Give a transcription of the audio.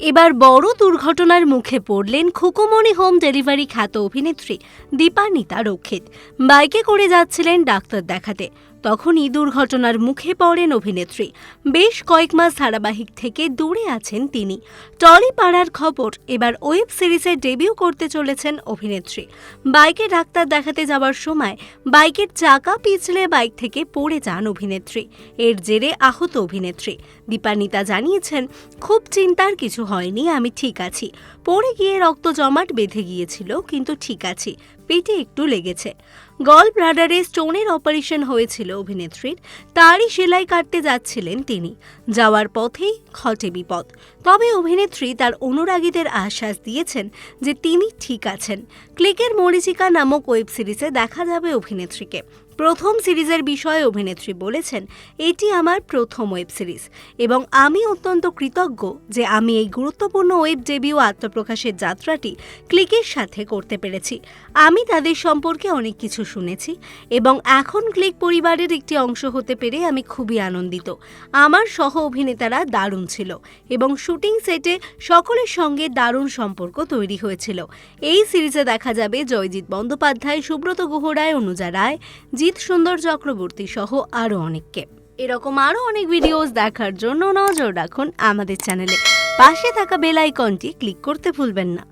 এবার বড় দুর্ঘটনার মুখে পড়লেন খুকুমণি হোম ডেলিভারি খ্যাত অভিনেত্রী দীপানিতা রক্ষিত। বাইকে করে যাচ্ছিলেন ডাক্তার দেখাতে। তখনই দুর্ঘটনার মুখে পড়েন অভিনেত্রী। বেশ কয়েক মাস ধারাবাহিক থেকে দূরে আছেন তিনি। টলি পাড়ার খবর, এবার ওয়েব সিরিজে ডেবিউ করতে চলেছেন অভিনেত্রী। বাইকে ডাক্তার দেখাতে যাওয়ার সময় বাইকের চাকা পিছলে বাইক থেকে পড়ে যান অভিনেত্রী। এর জেরে আহত অভিনেত্রী। দীপানিতা জানিয়েছেন, খুব চিন্তার কিছু হয়নি, আমি ঠিক আছি। পড়ে গিয়ে রক্ত জমাট বেঁধে গিয়েছিল, কিন্তু ঠিক আছি। পেটে একটু লেগেছে। গল ব্লাডারে স্টোনের অপারেশন হয়েছিল অভিনেত্রীর। তারই সেলাই কাটতে যাচ্ছিলেন তিনি। যাওয়ার পথেই ঘটে বিপদ। তবে অভিনেত্রী তার অনুরাগীদের আশ্বাস দিয়েছেন যে তিনি ঠিক আছেন। ক্লিকের মরিচিকা নামক ওয়েব সিরিজে দেখা যাবে অভিনেত্রীকে। প্রথম সিরিজের বিষয়ে অভিনেত্রী বলেছেন, এটি আমার প্রথম ওয়েব সিরিজ এবং আমি অত্যন্ত কৃতজ্ঞ যে আমি এই গুরুত্বপূর্ণ ওয়েব ডেবিউ আত্মপ্রকাশের যাত্রাটি ক্লিকের সাথে করতে পেরেছি। আমি তাদের সম্পর্কে অনেক কিছু শুনেছি এবং এখন ক্লিক পরিবারের একটি অংশ হতে পেরে আমি খুবই আনন্দিত। আমার সহ অভিনেতারা দারুণ ছিল এবং শুটিং সেটে সকলের সঙ্গে দারুণ সম্পর্ক তৈরি হয়েছিল। এই সিরিজে দেখা যাবে জয়জিৎ বন্দ্যোপাধ্যায়, সুব্রত গুহ রায় অনুজা রায় জিৎ সুন্দর চক্রবর্তী সহ আরও অনেককে। এরকম আরও অনেক ভিডিওস দেখার জন্য নজর রাখুন আমাদের চ্যানেলে পাশে থাকা বেল আইকনটি ক্লিক করতে ভুলবেন না।